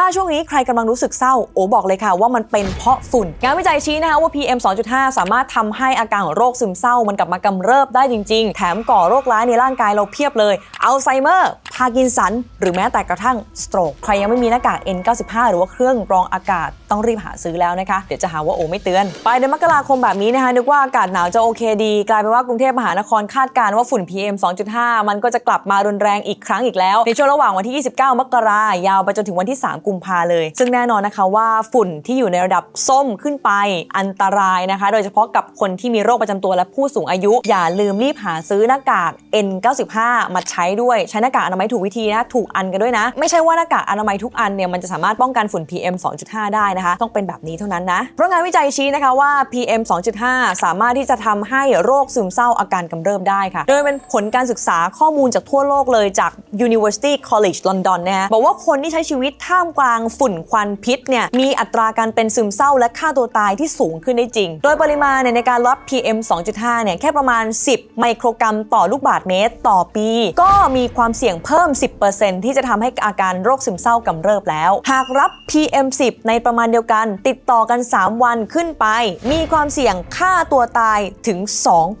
ถ้าช่วงนี้ใครกำลังรู้สึกเศร้า โอบอกเลยค่ะว่ามันเป็นเพราะฝุ่น งานวิจัยชี้นะคะว่า PM 2.5 สามารถทำให้อาการของโรคซึมเศร้ามันกลับมากำเริบได้จริง ๆ แถมก่อโรคร้ายในร่างกายเราเพียบเลย อัลไซเมอร์ พากินสัน หรือแม้แต่กระทั่งสโตรกใครยังไม่มีหน้ากาก N95 หรือว่าเครื่องกรองอากาศต้องรีบหาซื้อแล้วนะคะ เดี๋ยวจะหาว่าโอไม่เตือน ไปเดือนมกราคมแบบนี้นะคะนึกว่าอากาศหนาวจะโอเคดี กลายเป็นว่ากรุงเทพมหานครคาดการณ์ว่าฝุ่น PM 2.5 มันก็จะกลับมารุนแรงอีกครั้งอีกแล้ว ในช่วงระหว่างวันที่ 29 มกรายาวไปจนถึงวันที่ 3 กุมภาเลย ซึ่งแน่นอนนะคะว่าฝุ่นที่อยู่ในระดับส้มขึ้นไปอันตรายนะคะ โดยเฉพาะกับคนที่มีโรคประจำตัวและผู้สูงอายุ อย่าลืมรีบหาซื้อหน้ากาก N95 มาใช้ด้วยใช้หน้ากากอนามัยถูกวิธีนะถูกอันกันด้วยนะ ไม่ใช่ว่าหน้ากากอนามัยทุกอันเนี่ยมันจะสามารถป้องกันฝุ่น PM 2.5 ได้นะคะ ต้องเป็นแบบนี้เท่านั้นนะเพราะงานวิจัยชี้นะคะว่า PM 2.5 สามารถที่จะทำให้โรคซึมเศร้าอาการกำเริบได้ค่ะ โดยเป็นผลการศึกษาข้อมูลจากทั่วโลกเลยจาก University College London นะบอกว่าคนที่ใช้ชีวิตท่ามกลางฝุ่นควันพิษเนี่ยมีอัตราการเป็นซึมเศร้าและฆ่าตัวตายที่สูงขึ้นได้จริง โดยปริมาณเนี่ยในการลด PM 2.5 เนี่ยแค่ประมาณ 10 ไมโครกรัมต่อลูกบาศก์เมตร ต่อปี ก็มีความเสี่ยงเพิ่ม10%ที่จะทำให้อาการโรคซึมเศร้ากำเริบแล้ว หากรับ PM 10 ในประมาณเดียวกัน ติดต่อกัน 3 วันขึ้นไป มีความเสี่ยงฆ่าตัวตายถึง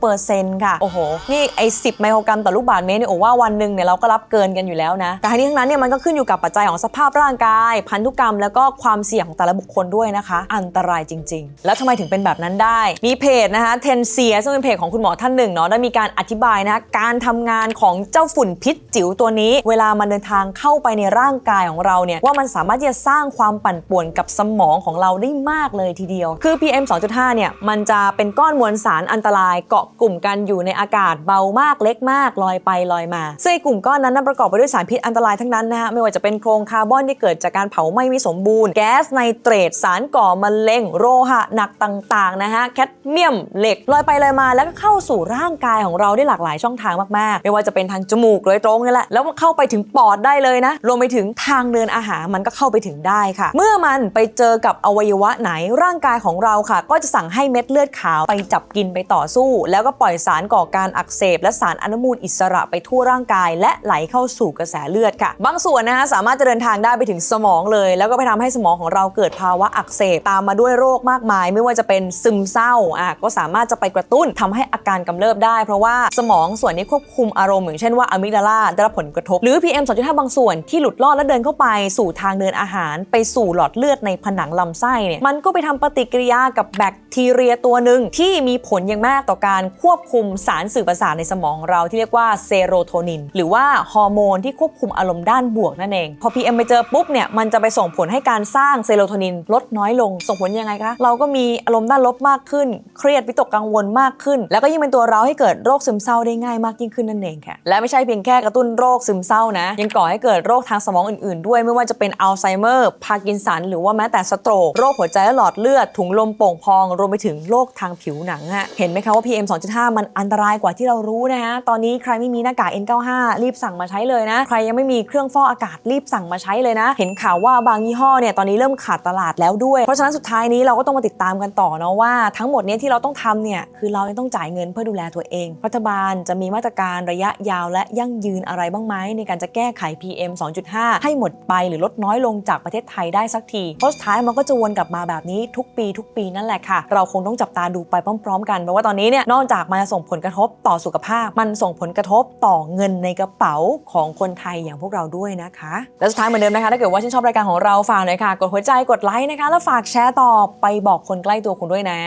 2%ค่ะ โอ้โห นี่ไอ้10 ไมโครกรัมต่อลูกบาศก์เมตรเนี่ยโอ้ว่าวันหนึ่งเนี่ยเราก็รับเกินกันอยู่แล้วนะแต่ทั้งนี้ทั้งนั้นเนี่ยมันก็ขึ้นอยู่กับปัจจัยของสภาพร่างกาย พันธุกรรมแล้วก็ความเสี่ยงของแต่ละบุคคลด้วยนะคะ อันตรายจริง ๆ แล้วทำไมถึงเป็นแบบนั้นได้ มีเพจนะคะเทนเซียซึ่งเป็นเพจของคุณหมอท่านหนึ่งเนาะได้มีการอธิบายนะคะการทำงานของเจ้าฝุ่นพิษจิ๋วตัวนี้เวลามันเดินทางเข้าไปในร่างกายของเราเนี่ยว่ามันสามารถที่จะสร้างความปั่นป่วนกับสมองของเราได้มากเลยทีเดียว คือ PM 2.5 เนี่ยมันจะเป็นก้อนมวลสารอันตรายเกาะกลุ่มกันอยู่ในอากาศเบามากเล็กมากลอยไปลอยมาซึ่งกลุ่มก้อนนั้นนะประกอบไปด้วยสารพิษอันตรายทั้งนั้นนะฮะไม่ว่าจะเป็นโครงคาร์บอนที่เกิดจากการเผาไหม้ไม่สมบูรณ์แก๊สไนเตรตสารก่อมะเร็งโลหะหนักต่างๆนะฮะแคดเมียมเหล็กลอยไปลอยมาแล้วก็เข้าสู่ร่างกายของเราได้หลากหลายช่องทางมากๆ ไม่ว่าจะเป็นทางจมูกโดยตรงนี่แหละแล้วเข้าไปถึงปอดได้เลยนะ รวมไปถึงทางเดินอาหารมันก็เข้าไปถึงได้ค่ะ เมื่อมันไปเจอกับอวัยวะไหนร่างกายของเราค่ะ ก็จะสั่งให้เม็ดเลือดขาวไปจับกินไปต่อสู้ แล้วก็ปล่อยสารก่อการอักเสบ และสารอนุมูลอิสระไปทั่วร่างกาย และไหลเข้าสู่กระแสเลือดค่ะ บางส่วนนะคะสามารถจะเดินทางได้ไปถึงสมองเลย แล้วก็ไปทำให้สมองของเราเกิดภาวะอักเสบตามมาด้วยโรคมากมาย ไม่ว่าจะเป็นซึมเศร้าอะก็สามารถจะไปกระตุ้นทำให้อาการกำเริบได้ เพราะว่าสมองส่วนนี้ควบคุมอารมณ์อย่างเช่นว่าอะมิกดาลาได้รับผลกระทบ หรือ PM 2.5 บางส่วนที่หลุดลอดและเดินเข้าไปสู่ทางเดินอาหาร ไปสู่หลอดเลือดในผนังลำไส้เนี่ยมันก็ไปทำปฏิกิริยากับแบคทีเรียตัวหนึ่งที่มีผลอย่างมากต่อการควบคุมสารสื่อประสาทในสมองของเราที่เรียกว่าเซโรโทนิน หรือว่าฮอร์โมนที่ควบคุมอารมณ์ด้านบวกนั่นเอง พอ PM ไปเจอปุ๊บเนี่ยมันจะไปส่งผลให้การสร้างเซโรโทนินลดน้อยลง ส่งผลยังไงคะ เราก็มีอารมณ์ด้านลบมากขึ้น เครียดวิตกกังวลมากขึ้น แล้วก็ยิ่งเป็นตัวเราให้เกิดโรคซึมเศร้าได้ง่ายมากยิ่งขึ้นนั่นเองค่ะและไม่ใช่เพียงแค่กระตุ้นโรคซึมเศร้านะ ยังก่อให้เกิดโรคทางสมองอื่น ๆ ด้วยไม่ว่าจะเป็นอัลไซเมอร์ พาร์กินสัน หรือว่าแม้แต่สโตรกโรคหัวใจและหลอดเลือด ถุงลมโป่งพอง รวมไปถึงโรคทางผิวหนังฮะเห็นไหมคะว่า PM 2.5 มันอันตรายกว่าที่เรารู้นะฮะตอนนี้ใครไม่มีหน้ากาก N95 รีบสั่งมาใช้เลยนะ ใครยังไม่มีเครื่องฟอกอากาศรีบสั่งมาใช้เลยนะ เห็นข่าวว่าบางยี่ห้อเนี่ยตอนนี้เริ่มขาดตลาดแล้วด้วย เพราะฉะนั้นสุดท้ายนี้เราก็ต้องมาติดตามกันต่อเนาะว่าทั้งหมดนี้ที่เราต้องทำเนี่ยคือเราต้องจ่ายเงินเพื่อดูแลตัวเอง รัฐบาลจะมีมาตรการระยะยาวและยั่งยืนอะไรบ้างไหมในการจะแก้ไข PM 2.5 ให้หมดไปหรือลดน้อยลงจากประเทศไทยได้สักทีเพราะสุดท้ายมันก็จะวนกลับมาแบบนี้ทุกปีทุกปีนั่นแหละค่ะ เราคงต้องจับตาดูไปพร้อม ๆ กันเพราะว่าตอนนี้เนี่ยนอกจากมันจะส่งผลกระทบต่อสุขภาพ มันส่งผลกระทบต่อเงินในกระเป๋าของคนไทยอย่างพวกเราด้วยนะคะ และสุดท้ายเหมือนเดิมนะคะถ้าเกิดว่าชื่นชอบรายการของเราฝากหน่อยค่ะ กดหัวใจกดไลค์นะคะ แล้วฝากแชร์ต่อไปบอกคนใกล้ตัวคุณด้วยนะ